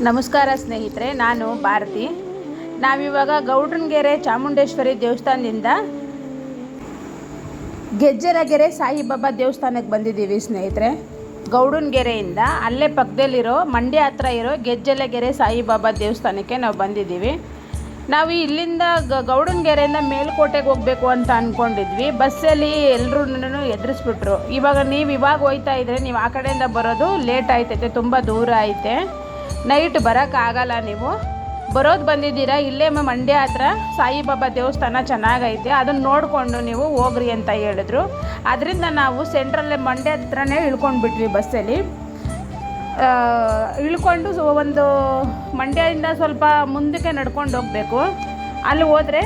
ನಮಸ್ಕಾರ ಸ್ನೇಹಿತರೆ, ನಾನು ಭಾರತಿ. ನಾವಿವಾಗ ಗೌಡ್ರನ್ಗೆರೆ ಚಾಮುಂಡೇಶ್ವರಿ ದೇವಸ್ಥಾನದಿಂದ ಗೆಜ್ಜರಗೆರೆ ಸಾಯಿಬಾಬಾ ದೇವಸ್ಥಾನಕ್ಕೆ ಬಂದಿದ್ದೀವಿ ಸ್ನೇಹಿತರೆ. ಗೌಡನಗೆರೆಯಿಂದ ಅಲ್ಲೇ ಪಕ್ಕದಲ್ಲಿರೋ ಮಂಡ್ಯ ಹತ್ರ ಇರೋ ಗೆಜ್ಜಲಗೆರೆ ಸಾಯಿಬಾಬಾ ದೇವಸ್ಥಾನಕ್ಕೆ ನಾವು ಬಂದಿದ್ದೀವಿ. ನಾವು ಇಲ್ಲಿಂದ ಗೌಡನಗೆರೆಯಿಂದ ಮೇಲ್ಕೋಟೆಗೆ ಹೋಗಬೇಕು ಅಂತ ಅಂದ್ಕೊಂಡಿದ್ವಿ ಬಸ್ಸಲ್ಲಿ ಎಲ್ಲರೂ ಎದುರಿಸ್ಬಿಟ್ರು. ಇವಾಗ ನೀವು ಇವಾಗ ಹೋಯ್ತಾ ಇದ್ರೆ ನೀವು ಆ ಕಡೆಯಿಂದ ಬರೋದು ಲೇಟ್ ಆಯ್ತೈತೆ, ತುಂಬ ದೂರ ಐತೆ. ನೈಟ್ ಬರೋಕ್ಕಾಗಲ್ಲ ನೀವು. ಬರೋದು ಬಂದಿದ್ದೀರಾ? ಇಲ್ಲೇ ಮಂಡ್ಯ ಹತ್ರ ಸಾಯಿಬಾಬಾ ದೇವಸ್ಥಾನ ಚೆನ್ನಾಗೈತೆ. ಅದನ್ನು ನೋಡಿಕೊಂಡು ನೀವು ಹೋಗ್ರಿ ಅಂತ ಹೇಳಿದ್ರು. ಅದರಿಂದ ನಾವು ಸೆಂಟ್ರಲ್ಲೇ ಮಂಡ್ಯ ಹತ್ರನೇ ಇಳ್ಕೊಂಡ್ಬಿಟ್ವಿ ಬಸ್ಸಲ್ಲಿ. ಆ, ಇಳ್ಕೊಂಡು ಒಂದು ಮಂಡ್ಯದಿಂದ ಸ್ವಲ್ಪ ಮುಂದಕ್ಕೆ ನಡ್ಕೊಂಡು ಹೋಗಬೇಕು. ಅಲ್ಲಿ ಹೋದರೆ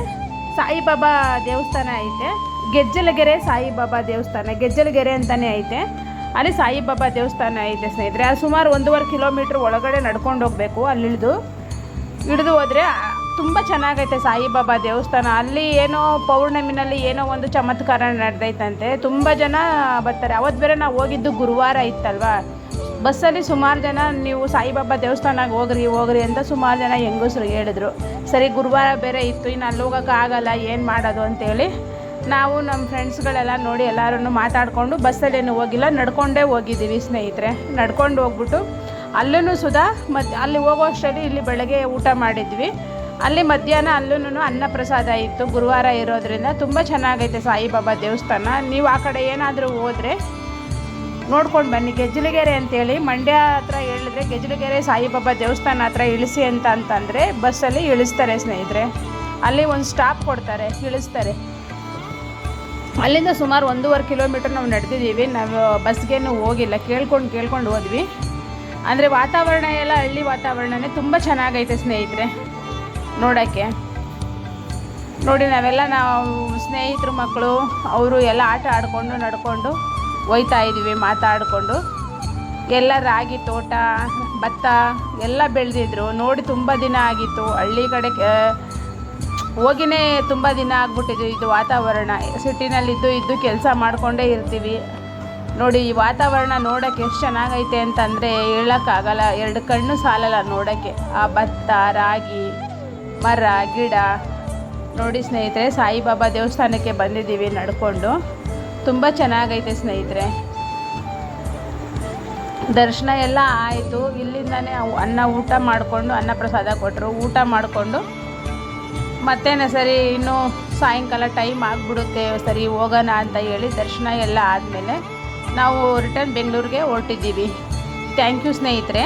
ಸಾಯಿಬಾಬಾ ದೇವಸ್ಥಾನ ಐತೆ. ಗೆಜ್ಜಲಗೆರೆ ಸಾಯಿಬಾಬಾ ದೇವಸ್ಥಾನ. ಗೆಜ್ಜಲಗೆರೆ ಅಂತಲೇ ಐತೆ. ಅಲ್ಲಿ ಸಾಯಿಬಾಬಾ ದೇವಸ್ಥಾನ ಇದೆ ಸ್ನೇಹಿತರೆ. ಅದು ಸುಮಾರು ಒಂದೂವರೆ ಕಿಲೋಮೀಟ್ರ್ ಒಳಗಡೆ ನಡ್ಕೊಂಡು ಹೋಗಬೇಕು, ಅಲ್ಲಿ ಇಳಿದು. ಹಿಡಿದು ಹೋದರೆ ತುಂಬ ಚೆನ್ನಾಗೈತೆ ಸಾಯಿಬಾಬಾ ದೇವಸ್ಥಾನ. ಅಲ್ಲಿ ಏನೋ ಪೌರ್ಣಮಿನಲ್ಲಿ ಏನೋ ಒಂದು ಚಮತ್ಕಾರ ನಡೆದೈತಂತೆ. ತುಂಬ ಜನ ಬರ್ತಾರೆ. ಅವತ್ತು ಬೇರೆ ನಾವು ಹೋಗಿದ್ದು ಗುರುವಾರ ಇತ್ತಲ್ವಾ? ಬಸ್ಸಲ್ಲಿ ಸುಮಾರು ಜನ ನೀವು ಸಾಯಿಬಾಬಾ ದೇವಸ್ಥಾನಕ್ಕೆ ಹೋಗ್ರಿ ಹೋಗ್ರಿ ಅಂತ ಸುಮಾರು ಜನ ಹೆಂಗಸರು ಹೇಳಿದ್ರು. ಸರಿ, ಗುರುವಾರ ಬೇರೆ ಇತ್ತು, ಇನ್ನು ಅಲ್ಲಿ ಹೋಗೋಕ್ಕಾಗಲ್ಲ ಏನು ಮಾಡೋದು ಅಂತೇಳಿ ನಾವು ನಮ್ಮ ಫ್ರೆಂಡ್ಸ್ಗಳೆಲ್ಲ ನೋಡಿ ಎಲ್ಲರೂ ಮಾತಾಡಿಕೊಂಡು ಬಸ್ಸಲ್ಲೇನು ಹೋಗಿಲ್ಲ, ನಡ್ಕೊಂಡೇ ಹೋಗಿದ್ದೀವಿ ಸ್ನೇಹಿತರೆ. ನಡ್ಕೊಂಡು ಹೋಗ್ಬಿಟ್ಟು ಅಲ್ಲೂ ಸುಧಾ ಮತ್ತು ಅಲ್ಲಿ ಹೋಗೋಷ್ಟರಲ್ಲಿ ಇಲ್ಲಿ ಬೆಳಗ್ಗೆ ಊಟ ಮಾಡಿದ್ವಿ. ಅಲ್ಲಿ ಮಧ್ಯಾಹ್ನ ಅಲ್ಲೂ ಅನ್ನ ಪ್ರಸಾದ ಇತ್ತು, ಗುರುವಾರ ಇರೋದ್ರಿಂದ ತುಂಬ ಚೆನ್ನಾಗೈತೆ ಸಾಯಿಬಾಬಾ ದೇವಸ್ಥಾನ. ನೀವು ಆ ಕಡೆ ಏನಾದರೂ ಹೋದರೆ ನೋಡ್ಕೊಂಡು ಬನ್ನಿ. ಗೆಜ್ಜಲಗೆರೆ ಅಂತೇಳಿ ಮಂಡ್ಯ ಹತ್ರ ಹೇಳಿದ್ರೆ ಗೆಜ್ಜಲಗೆರೆ ಸಾಯಿಬಾಬಾ ದೇವಸ್ಥಾನ ಹತ್ರ ಇಳಿಸಿ ಅಂತ ಅಂತಂದರೆ ಬಸ್ಸಲ್ಲಿ ಇಳಿಸ್ತಾರೆ ಸ್ನೇಹಿತರೆ. ಅಲ್ಲಿ ಒಂದು ಸ್ಟಾಪ್ ಕೊಡ್ತಾರೆ, ಇಳಿಸ್ತಾರೆ. ಅಲ್ಲಿಂದ ಸುಮಾರು ಒಂದೂವರೆ ಕಿಲೋಮೀಟ್ರ್ ನಾವು ನಡೆದಿದ್ದೀವಿ. ನಾವು ಬಸ್ಗೇನು ಹೋಗಿಲ್ಲ. ಕೇಳ್ಕೊಂಡು ಕೇಳ್ಕೊಂಡು ಹೋದ್ವಿ. ಅಂದರೆ ವಾತಾವರಣ ಎಲ್ಲ ಹಳ್ಳಿ ವಾತಾವರಣನೇ ತುಂಬ ಚೆನ್ನಾಗೈತೆ ಸ್ನೇಹಿತರೆ. ನೋಡೋಕ್ಕೆ. ನೋಡಿ, ನಾವೆಲ್ಲ ನಾವು ಸ್ನೇಹಿತರು, ಮಕ್ಕಳು, ಅವರು ಎಲ್ಲ ಆಟ ಆಡಿಕೊಂಡು, ನಡ್ಕೊಂಡು ಹೋಯ್ತಾ ಇದ್ದೀವಿ, ಮಾತಾಡಿಕೊಂಡು. ಎಲ್ಲ ರಾಗಿ ತೋಟ, ಭತ್ತ ಎಲ್ಲ ಬೆಳೆದಿದ್ರು. ನೋಡಿ, ತುಂಬ ದಿನ ಆಗಿತ್ತು. ಹಳ್ಳಿ ಕಡೆ ಹೋಗಿನೇ ತುಂಬ ದಿನ ಆಗ್ಬಿಟ್ಟಿದ್ದು ಇದು ವಾತಾವರಣ. ಸಿಟಿನಲ್ಲಿದ್ದು ಇದ್ದು ಕೆಲಸ ಮಾಡಿಕೊಂಡೇ ಇರ್ತೀವಿ. ನೋಡಿ, ಈ ವಾತಾವರಣ ನೋಡೋಕ್ಕೆ ಎಷ್ಟು ಚೆನ್ನಾಗೈತೆ ಅಂತಂದರೆ ಹೇಳೋಕ್ಕಾಗಲ್ಲ. ಎರಡು ಕಣ್ಣು ಸಾಲಲ್ಲ ನೋಡೋಕ್ಕೆ. ಆ ಭತ್ತ, ರಾಗಿ, ಮರ, ಗಿಡ. ನೋಡಿ ಸ್ನೇಹಿತರೆ, ಸಾಯಿಬಾಬಾ ದೇವಸ್ಥಾನಕ್ಕೆ ಬಂದಿದ್ದೀವಿ ನಡ್ಕೊಂಡು. ತುಂಬ ಚೆನ್ನಾಗೈತೆ ಸ್ನೇಹಿತರೆ. ದರ್ಶನ ಎಲ್ಲ ಆಯಿತು. ಇಲ್ಲಿಂದನೇ ಅನ್ನ ಊಟ ಮಾಡಿಕೊಂಡು, ಅನ್ನ ಪ್ರಸಾದ ಕೊಟ್ಟರು ಊಟ ಮಾಡಿಕೊಂಡು ಮತ್ತೇನೆ ಸರಿ, ಇನ್ನು ಸಾಯಂಕಾಲ ಟೈಮ್ ಆಗಿಬಿಡುತ್ತೆ, ಸರಿ ಹೋಗೋಣ ಅಂತ ಹೇಳಿ ದರ್ಶನ ಎಲ್ಲ ಆದಮೇಲೆ ನಾವು ರಿಟರ್ನ್ ಬೆಂಗಳೂರಿಗೆ ಹೊರಟಿದ್ದೀವಿ. ಥ್ಯಾಂಕ್ ಯು ಸ್ನೇಹಿತರೆ.